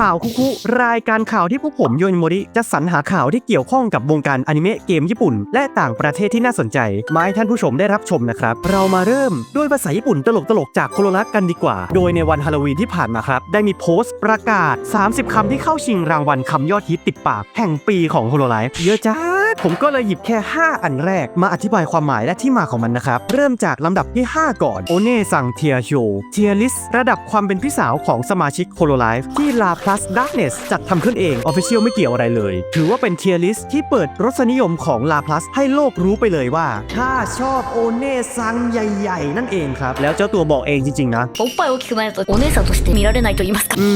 ข่าวคุคุรายการข่าวที่พวกผมโยนโมริจะสรรหาข่าวที่เกี่ยวข้องกับวงการอนิเมะเกมญี่ปุ่น และต่างประเทศที่น่าสนใจ มาให้ท่านผู้ชมได้รับชมนะครับ เรามาเริ่มด้วยภาษาญี่ปุ่นตลกๆ จากโคโรลักกันดีกว่า โดยในวันฮาโลวีนที่ผ่านมาครับ ได้มีโพสต์ประกาศ 30คำที่เข้าชิงรางวัลคำยอดฮิตติดปากแห่งปีของโฮโลไลฟ์เยอะจ้า ผมก็เลยหยิบแค่ 5 อันแรกมาอธิบายความหมายและที่มาของมันนะครับ เริ่มจากลำดับที่ 5 ก่อน โอเน่สั่งเทียโชเทียลิสระดับความเป็นพี่สาวของสมาชิกโ o โลไลฟ์ที่ La Plus Darkness จัดทำขึ้นเอง Official ไม่เกี่ยวอะไรเลย ถือว่าเป็นเทียลิสที่เปิดรสนิยมของ La Plus ให้โลกรู้ไปเลยว่า ถ้าชอบโอเน่ซังใหญ่ๆ นั่นเองครับ แล้วเจ้าตัวบอกเองจริงๆนะ おっぱい大きくないとお姉さんとして見られないと言いますか อื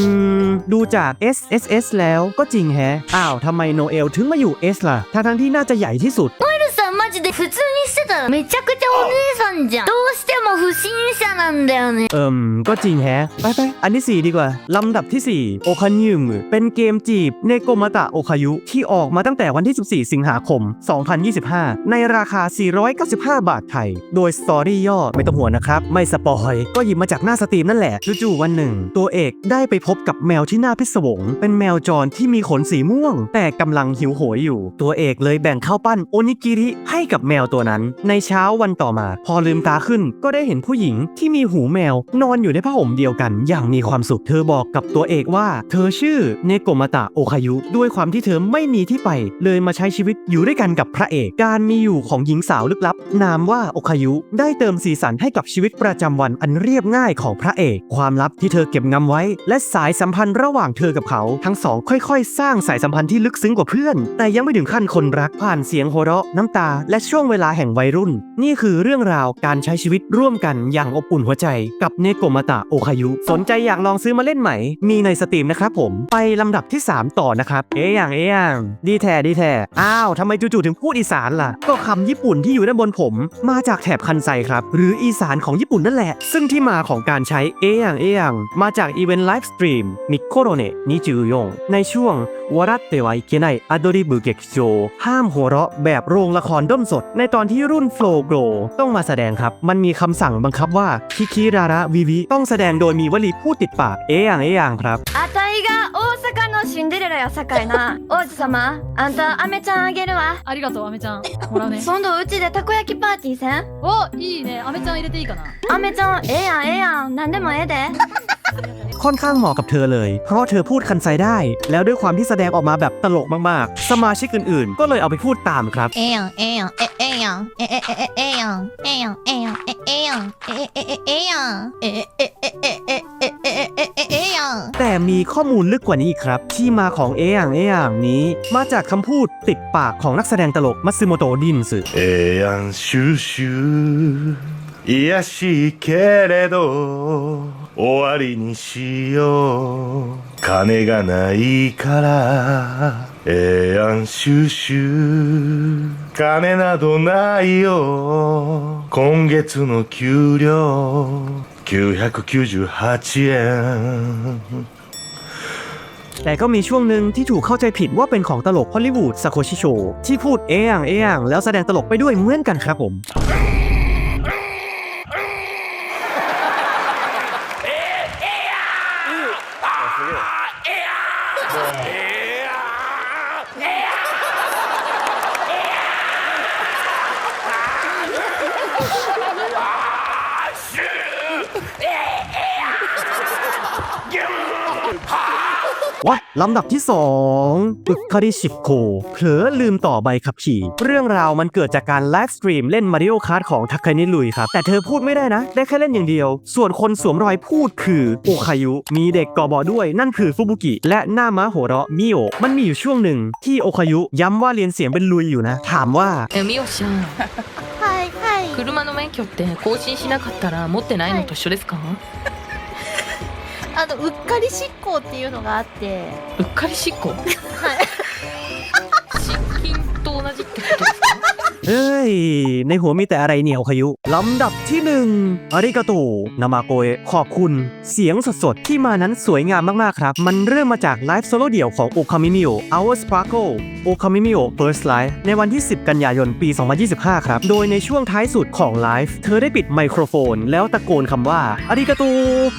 ม ดูจาก S S S แล้วก็จริงแฮะ อ้าวทำไมโนเอลถึงมาอยู่ S ล่ะทั้งๆที่ น่าจะใหญ่ที่สุด マジで普通にしてたらめちゃくちゃお姉さんじゃんどうしても不審者なんだよね เอิมก็จริงแฮะ ไปไปๆอันที่ 4 ดีกว่า ลำดับที่ 4 โอคานิมเป็นเกมจีบเนโกมาตะโอคายุ ที่ออกมาตั้งแต่วันที่ 14 สิงหาคม 2025 ในราคา 495 บาทไทย โดยสตอรี่ย่อไม่ต้องห่วงนะครับ ไม่สปอย ก็หยิบมาจากหน้าสตรีมนั่นแหละจู่ๆวันหนึ่ง ตัวเอกได้ไปพบกับแมวที่น่าพิศวง เป็นแมวจรที่มีขนสีม่วง แต่กำลังหิวโหยอยู่ ตัวเอกเลยแบ่งข้าวปั้นโอนิกิริให้ ให้กับแมวตัวนั้น ในเช้าวันต่อมา พอลืมตาขึ้นก็ได้เห็นผู้หญิงที่มีหูแมว นอนอยู่ในผ้าห่มเดียวกัน อย่างมีความสุขเธอบอกกับตัวเอกว่า เธอชื่อเนโกมาตะโอคายุ ด้วยความที่เธอไม่มีที่ไป เลยมาใช้ชีวิตอยู่ด้วยกันกับพระเอกการมีอยู่ของหญิงสาวลึกลับ นามว่าโอคายุได้เติมสีสันให้กับชีวิตประจำวันอันเรียบง่ายของพระเอก ความลับที่เธอเก็บงำไว้ และสายสัมพันธ์ระหว่างเธอกับเขา ทั้งสองค่อยๆ สร้างสายสัมพันธ์ที่ลึกซึ้งกว่าเพื่อน แต่ยังไม่ถึงขั้นคนรักผ่านเสียงหัวเราะน้ำตาและช่วงเวลาแห่งวัยรุ่น นี่คือเรื่องราวการใช้ชีวิตร่วมกันอย่างอบอุ่นหัวใจ กับเนโกมาตะโอคายุ สนใจอยากลองซื้อมาเล่นไหม มีในสตรีมนะครับผม ไปลำดับที่ 3 ต่อนะครับ เอ๊ะอย่างเอ๊ะอย่างดีแท้ดีแท้อ้าวทำไมจู่ๆถึงพูดอีสานล่ะ ก็คำญี่ปุ่นที่อยู่ด้านบนผม มาจากแถบคันไซครับ หรืออีสานของญี่ปุ่นนั่นแหละ ซึ่งที่มาของการใช้เอ๊ะอย่างเอ๊ะอย่างมาจากอีเวนต์ไลฟ์สตรีมมิโคโรเนะนิจูยงในช่วงวรัตเตวายเกไนอดริบุเกกโจห้ามหัวเราะแบบโรงละครดนสด ในตอนที่รุ่นโฟลโกรต้องมาแสดงครับ มันมีคำสั่งบังคับว่าคิคิราระวิวิต้องแสดงโดยมีวลีพูดติดปากเอ๊ะอย่างเอ๊ะอย่างครับ あたいが大阪のシンデレラやさかいな王子様あんたアメちゃんあげるわありがとう、アメちゃん。もらうね。今度うちでたこ焼きパーティーせんお、いいね。アメちゃん入れていいかな。アメちゃんええやんええやんなんでもええで ค่อนข้างเหมาะกับเธอเลย เพราะเธอพูดคันไซได้ แล้วด้วยความที่แสดงออกมาแบบตลกมากๆ สมาชิกอื่นๆ ก็เลยเอาไปพูดตามครับ ええやん、ええやん、え、ええやん、え、え、え、え、ええやん、ええやん、ええやん、え、ええやん、え、え、え、え、ええやん、え、え、え、え、え、え、え、え、え、え、え、ええやん。 แต่มีข้อมูลลึกกว่านี้อีกครับ ที่มาของเออย่างเออย่างนี้ มาจากคำพูดติดปากของนักแสดงตลกมัตสึโมโตะดินสึ ええやんシュシュいやしいけれど 終わりにしよう金がないからええやんシュシュ金などないよ今月の給料998円 แต่ก็มีช่วงหนึ่งที่ถูกเข้าใจผิดว่าเป็นของตลกฮอลลีวูดซาโคชิโชที่พูดเออย่างเออย่างแล้วแสดงตลกไปด้วยเหมือนกันครับผม yeah ลำดับที่ 2 อึกคาริชิโคเผลอลืมต่อใบขับขี่ เรื่องราวมันเกิดจากการไลฟ์สตรีมเล่นมาริโอคาร์ t ของทักคานิลุยครับ แต่เธอพูดไม่ได้นะ ได้แค่เล่นอย่างเดียว ส่วนคนสวมรอยพูดคือโอคายุ มีเด็กกอบอด้วยนั่นคือฟุบุกิ และหน้าม้าโหเราะมิโอมันมีอยู่ช่วงหนึ่งที่โอคายุย้ำว่าเรียนเสียงเป็นลุยอยู่นะ ถามว่า えみおちゃんはい、はい。車の免許って更新しなかったら持ってないのと一緒ですか、 あの、うっかり執行っていうのがあって、うっかり執行？はい。失禁と同じってこと？ เฮ้ย ในหัวมีแต่อะไรเหนียโอคายุ ลำดับที่หนึ่งอาริกาโตนามาโกเอะขอบคุณ เสียงสดๆ ที่มานั้นสวยงามมากๆครับ มันเริ่มมาจากไลฟ์โซโล่เดี่ยวของโอคามิมิโอ Our Sparkle โอคามิมิโอ First Live ในวันที่ 10 กันยายนปี 2025 ครับ โดยในช่วงท้ายสุดของไลฟ์เธอได้ปิดไมโครโฟน แล้วตะโกนคำว่าอาริกาโต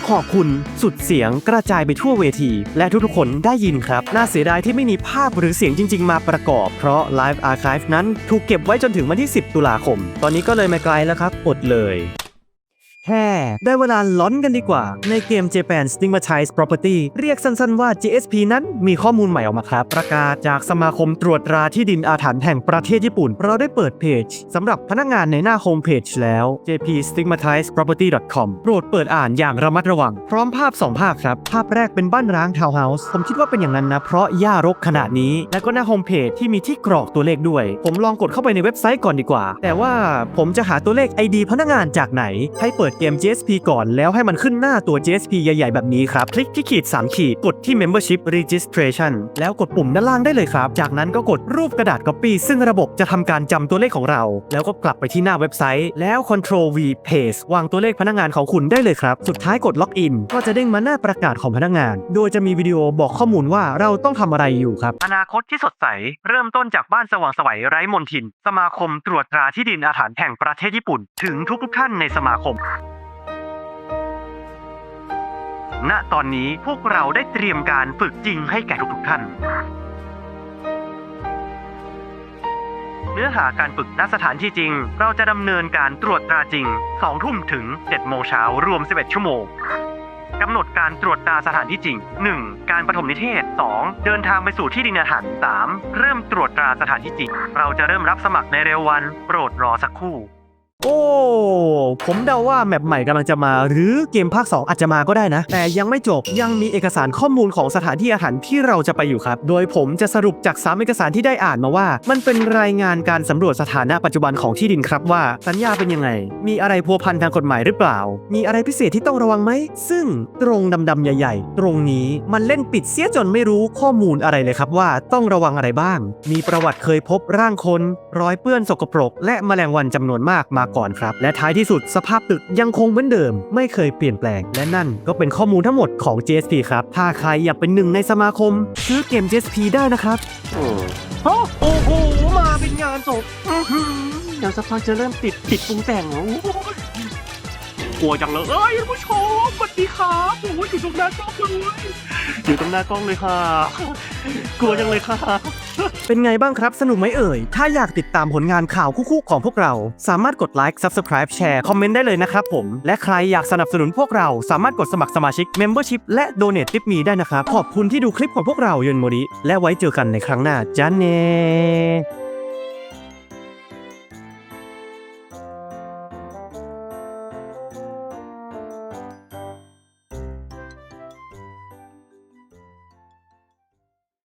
ขอบคุณ สุดเสียงกระจายไปทั่วเวที และทุกๆคนได้ยินครับ น่าเสียดายที่ไม่มีภาพหรือเสียงจริง ๆ มาประกอบ เพราะ Live Archive นั้นถูกเก็บไว้จนถึงวันที่ 10 ตุลาคม ตอนนี้ก็เลยมาไกลแล้วครับ อดเลย แฮ่ได้เวลาล้อนกันดีกว่า ในเกม Japan Stigmatized Property เรียกสั้นๆว่า JSP นั้นมีข้อมูลใหม่ออกมาครับ ประกาศจากสมาคมตรวจตราที่ดินอาถรรพ์แห่งประเทศญี่ปุ่น เราได้เปิดเพจสำหรับพนักงานในหน้าโฮมเพจแล้ว jp stigmatized property com โปรดเปิดอ่านอย่างระมัดระวัง พร้อมภาพ 2 ภาพครับ ภาพแรกเป็นบ้านร้างทาวน์เฮาส์ผมคิดว่าเป็นอย่างนั้นนะ เพราะหญ้ารกขนาดนี้ แล้วก็หน้าโฮมเพจที่มีที่กรอกตัวเลขด้วย ผมลองกดเข้าไปในเว็บไซต์ก่อนดีกว่า แต่ว่าผมจะหาตัวเลข ID พนักงานจากไหนให้เปิดเกม JSP ก่อนแล้วให้มันขึ้นหน้าตัว JSP ใหญ่ ๆ แบบนี้ครับ คลิกที่ขีด 3 ขีด กดที่ Membership Registration แล้วกดปุ่มด้านล่างได้เลยครับ จากนั้นก็กดรูปกระดาษ Copy ซึ่งระบบจะทำการจำตัวเลขของเรา แล้วก็กลับไปที่หน้าเว็บไซต์ แล้ว Control V Paste วางตัวเลขพนักงานของคุณได้เลยครับ สุดท้ายกด Login ก็จะเด้งมาหน้าประกาศของพนักงาน โดยจะมีวิดีโอบอกข้อมูลว่าเราต้องทำอะไรอยู่ครับ อนาคตที่สดใส เริ่มต้นจากบ้านสว่างสวัยไร้มนทิน สมาคมตรวจตราที่ดินอาถรรพ์แห่งประเทศญี่ปุ่น ถึงทุกๆท่านในสมาคม ณตอนนี้พวกเราได้เตรียมการฝึกจริงให้แก่ทุกๆท่าน เนื้อหาการฝึกณสถานที่จริง เราจะดำเนินการตรวจตราจริง2ทุ่มถึง7โมงเช้ารวม 11 ชั่วโมงกำหนดการตรวจตราสถานที่จริง 1. การปฐมนิเทศ 2. เดินทางไปสู่ที่ดินอาถรร 3. เริ่มตรวจตราสถานที่จริง เราจะเริ่มรับสมัครในเร็ววัน โปรดรอสักครู่ โอ้ ผมเดาว่าแมปใหม่กำลังจะมา หรือเกมภาค 2 อาจจะมาก็ได้นะ แต่ยังไม่จบยังมีเอกสารข้อมูลของสถานที่อาหารที่เราจะไปอยู่ครับ โดยผมจะสรุปจาก 3 เอกสารที่ได้อ่านมาว่า มันเป็นรายงานการสำรวจสถานะปัจจุบันของที่ดินครับว่า สัญญาเป็นยังไง มีอะไรพัวพันทางกฎหมายหรือเปล่า มีอะไรพิเศษที่ต้องระวังไหม ซึ่งตรงดำๆใหญ่ ๆ ตรงนี้มันเล่นปิดเสียจนไม่รู้ข้อมูลอะไรเลยครับว่าต้องระวังอะไรบ้าง มีประวัติเคยพบร่างคนรอยเปื้อนสกปรก และแมลงวันจำนวนมากมาก่อนครับ และท้ายที่สุดสภาพตึกยังคงเหมือนเดิม ไม่เคยเปลี่ยนแปลง และนั่นก็เป็นข้อมูลทั้งหมดของ JSP ครับ ถ้าใครอยากเป็นหนึ่งในสมาคม ซื้อเกม JSP ได้นะครับโอ้โห มาเป็นงานศพอื้อหือเดี๋ยวสักพักจะเริ่มติดติดปรุงแต่งแล้วโอ้ยกลัวจังเลยเอ้ยท่านผู้ชมสวัสดีครับโอ้ยอยู่ตรงหน้ากล้องเลย อยู่ตรงหน้ากล้องเลยค่ะ กลัวจังเลยค่ะ เป็นไงบ้างครับ สนุกไหมเอ่ย ถ้าอยากติดตามผลงานข่าวคู่ๆของพวกเรา สามารถกดไลค์ Subscribe แชร์ คอมเมนต์ได้เลยนะครับผม และใครอยากสนับสนุนพวกเรา สามารถกดสมัครสมาชิก Membership และ Donate ทิปมีได้นะครับ ขอบคุณที่ดูคลิปของพวกเรายนโมริและไว้เจอกันในครั้งหน้าจ้าเน